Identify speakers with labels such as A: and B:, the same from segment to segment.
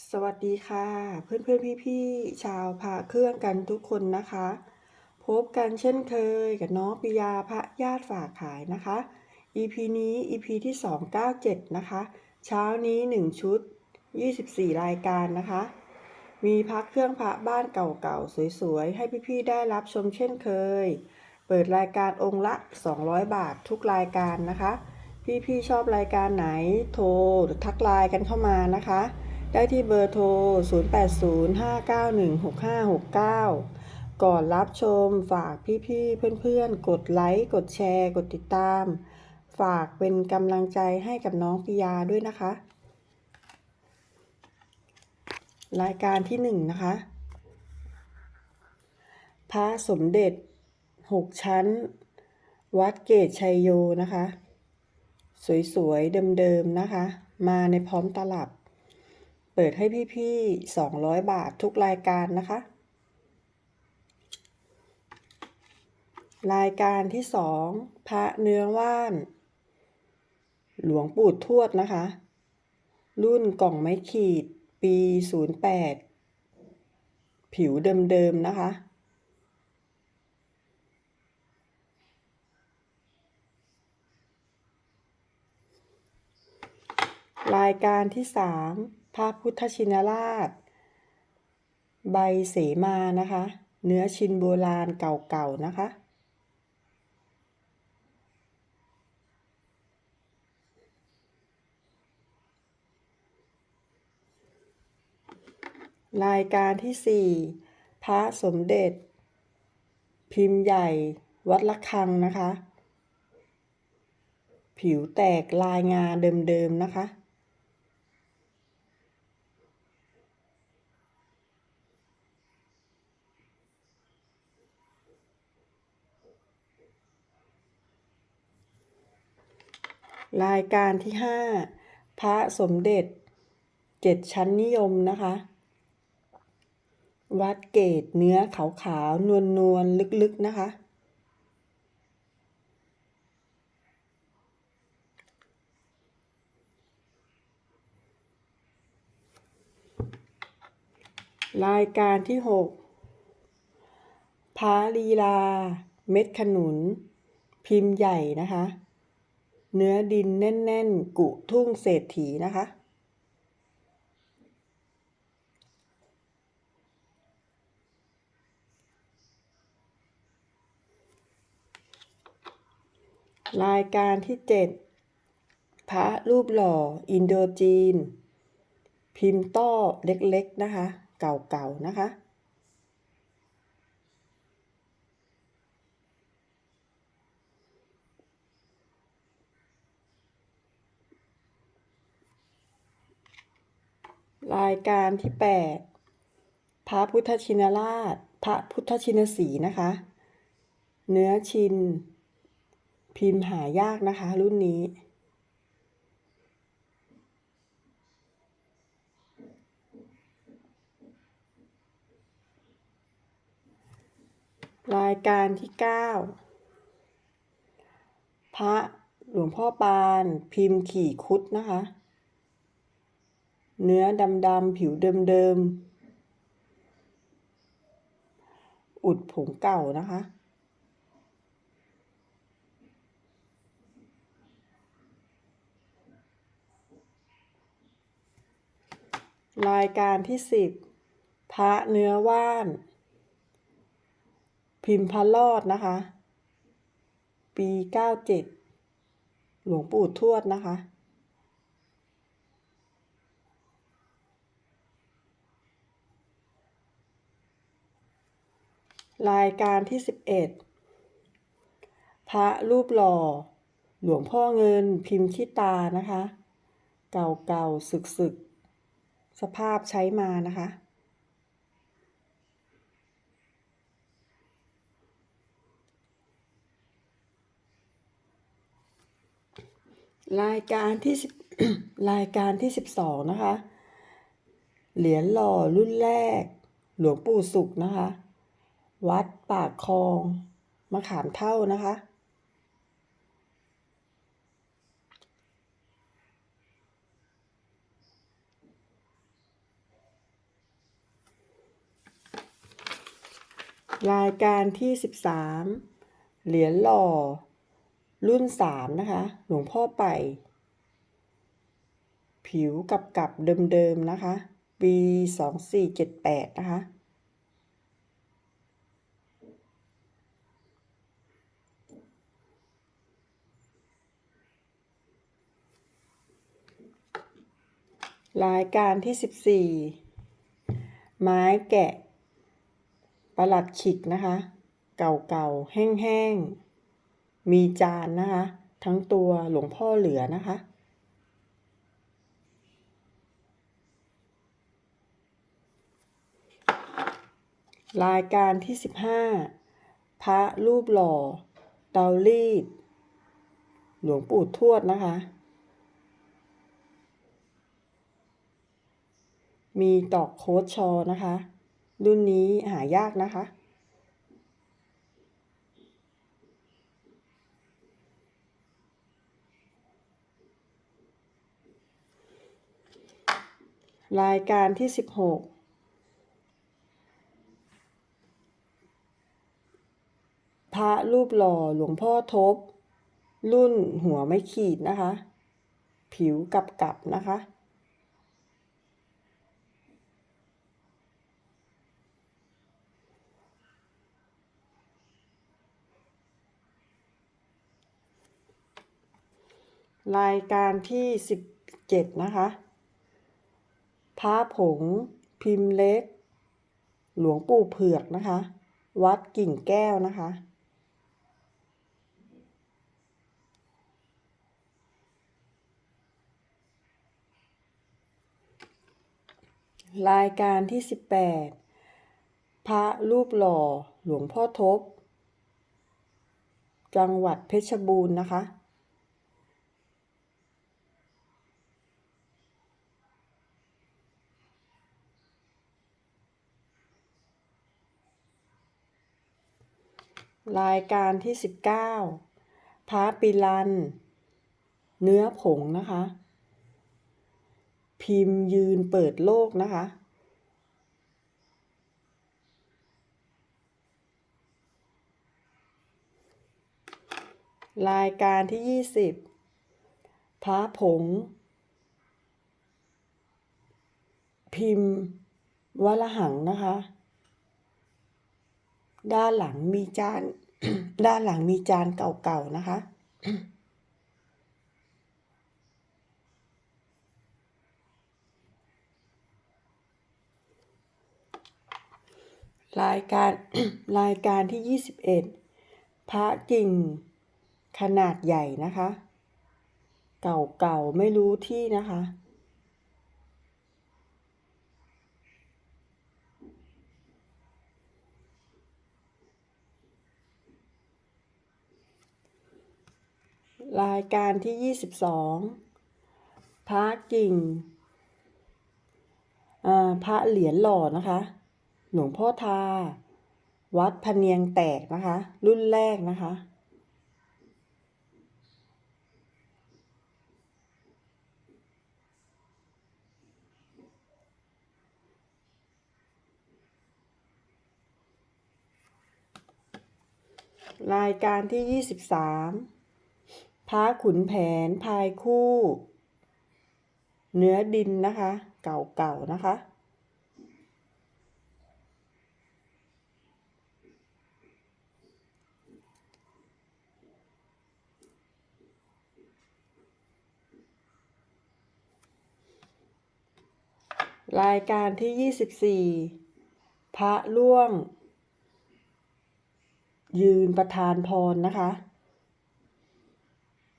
A: สวัสดีค่ะ เพื่อนเพื่อนพี่พี่ชาวพระเครื่องกันทุกคนนะคะ พบกันเช่นเคยกับน้องปิยาพระญาติฝากขายนะคะ EP นี้ EP ที่ 297 นะคะ เช้านี้ 1 ชุด 24 รายการนะคะ มีพักเครื่องพระบ้านเก่าๆ สวยๆ ให้พี่ๆได้รับชมเช่นเคย เปิดรายการองค์ละ 200 บาททุกรายการนะคะ พี่ๆชอบรายการไหนโทรหรือทักไลน์กันเข้ามานะคะ ได้ที่เบอร์โทร 0805916569 ก่อนรับชมฝากพี่ๆเพื่อนๆ กดไลค์ กดแชร์ กดติดตาม ฝากเป็นกำลังใจให้กับน้องปิยาด้วยนะคะ รายการที่หนึ่งนะคะ พระสมเด็จหกชั้น วัดเกตชัยโยนะคะ สวยๆ เดิมๆ นะคะ มาในพร้อมตลับ เปิดให้พี่ๆ 200 บาททุกรายการนะคะ รายการที่สองพระเนื้อว่าน หลวงปู่ทวดนะคะ รุ่นกล่องไม้ขีด ปี 08 ผิวเดิมๆ นะคะรายการที่สาม พระพุทธชินราช ใบเสมานะคะ เนื้อชินโบราณเก่าๆนะคะ รายการที่สี่พระสมเด็จ พิมพ์ใหญ่ วัดละคังนะคะ ผิวแตกลายงาเดิมๆนะคะ รายการที่ห้าพระสมเด็จเจ็ดชั้นนิยมนะคะ วัดเกตเนื้อขาวๆ นวลๆลึกๆ นะคะ รายการที่หกพระลีลา เม็ดขนุน พิมพ์ใหญ่นะคะ เนื้อดินแน่น ๆ กุทุ่งเศรษฐีนะคะ รายการที่เจ็ดพระรูปหล่ออินโดจีน พิมพ์ต้อเล็ก ๆ นะคะ เก่า ๆ นะคะ รายการที่แปดพระพุทธชินราช พระพุทธชินสีนะคะ เนื้อชิน พิมพ์หายากนะคะ รุ่นนี้ รายการที่เก้าพระหลวงพ่อปาน พิมพ์ขี่คุดนะคะ เนื้อดำๆผิวเดิมๆ อุดผงเก่านะคะ รายการที่สิบพระเนื้อว่าน พิมพ์พระรอดนะคะ ปีเก้าเจ็ดหลวงปู่ทวดนะคะ รายการที่สิบเอ็ดพระรูปหล่อ หลวงพ่อเงินพิมพ์ขี้ตานะคะ เก่าๆสึกๆ สภาพใช้มานะคะ รายการที่รายการที่สิบสองนะคะ เหรียญหล่อรุ่นแรก หลวงปู่สุขนะคะ วัดปากคลองมะขามเท่านะคะ รายการที่ 13 เหรียญหล่อ รุ่น 3 นะคะ หลวงพ่อไป ผิวกับกับเดิมๆ นะคะ B 2478 นะคะ รายการที่ 14 ไม้แกะ ประหลัดขิกนะคะ เก่าๆ แห้งๆ มีจานนะคะ ทั้งตัวหลวงพ่อเหลือนะคะ รายการที่ 15 พระรูปหล่อเตารีด หลวงปู่ทวดนะคะ มีตอกโค้ดชอนะคะ รุ่นนี้หายากนะคะ รายการที่ 16พระรูปหล่อหลวงพ่อทบ รุ่นหัวไม่ขีดนะคะ ผิวกับกับนะคะ รายการที่17นะคะพระผง พิมพ์เล็ก หลวงปู่เผือกนะคะ วัดกิ่งแก้วนะคะ รายการที่18พระรูปหล่อหลวงพ่อทบ จังหวัดเพชรบูรณ์นะคะ รายการที่19พระปิลัน เนื้อผงนะคะ พิมพ์ยืนเปิดโลกนะคะ รายการที่20พระผง พิมพ์วลหังนะคะ ด้านหลังมีจาน ด้านหลังมีจานเก่าๆนะคะ รายการรายการที่ 21 พระกิ่งขนาดใหญ่นะคะ เก่าๆ ไม่รู้ที่นะคะ รายการที่ 22 พระกิ่งพระเหรียญหล่อนะคะ หลวงพ่อทา วัดพเนียงแตกนะคะ รุ่นแรกนะคะ รายการที่ 23 พระขุนแผนพายคู่ เนื้อดินนะคะ เก่าๆ นะคะรายการที่ 24 พระล่วง ยืนประธานพรนะคะ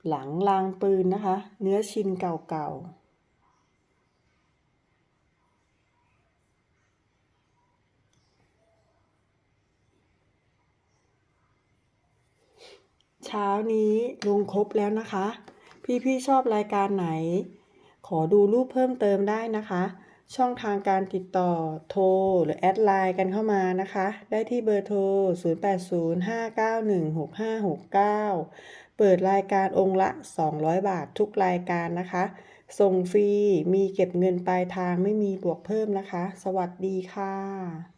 A: หลังลางปืนนะคะ เนื้อชินเก่าๆเช้านี้ลงครบแล้วนะคะ พี่ๆชอบรายการไหน ขอดูรูปเพิ่มเติมได้นะคะ ช่องทางการติดต่อโทร หรือแอดไลน์กันเข้ามานะคะ ได้ที่เบอร์โทร 0805916569 เปิดรายการองค์ละ 200 บาททุกรายการนะคะ ส่งฟรี มีเก็บเงินปลายทางไม่มีบวกเพิ่มนะคะ สวัสดีค่ะ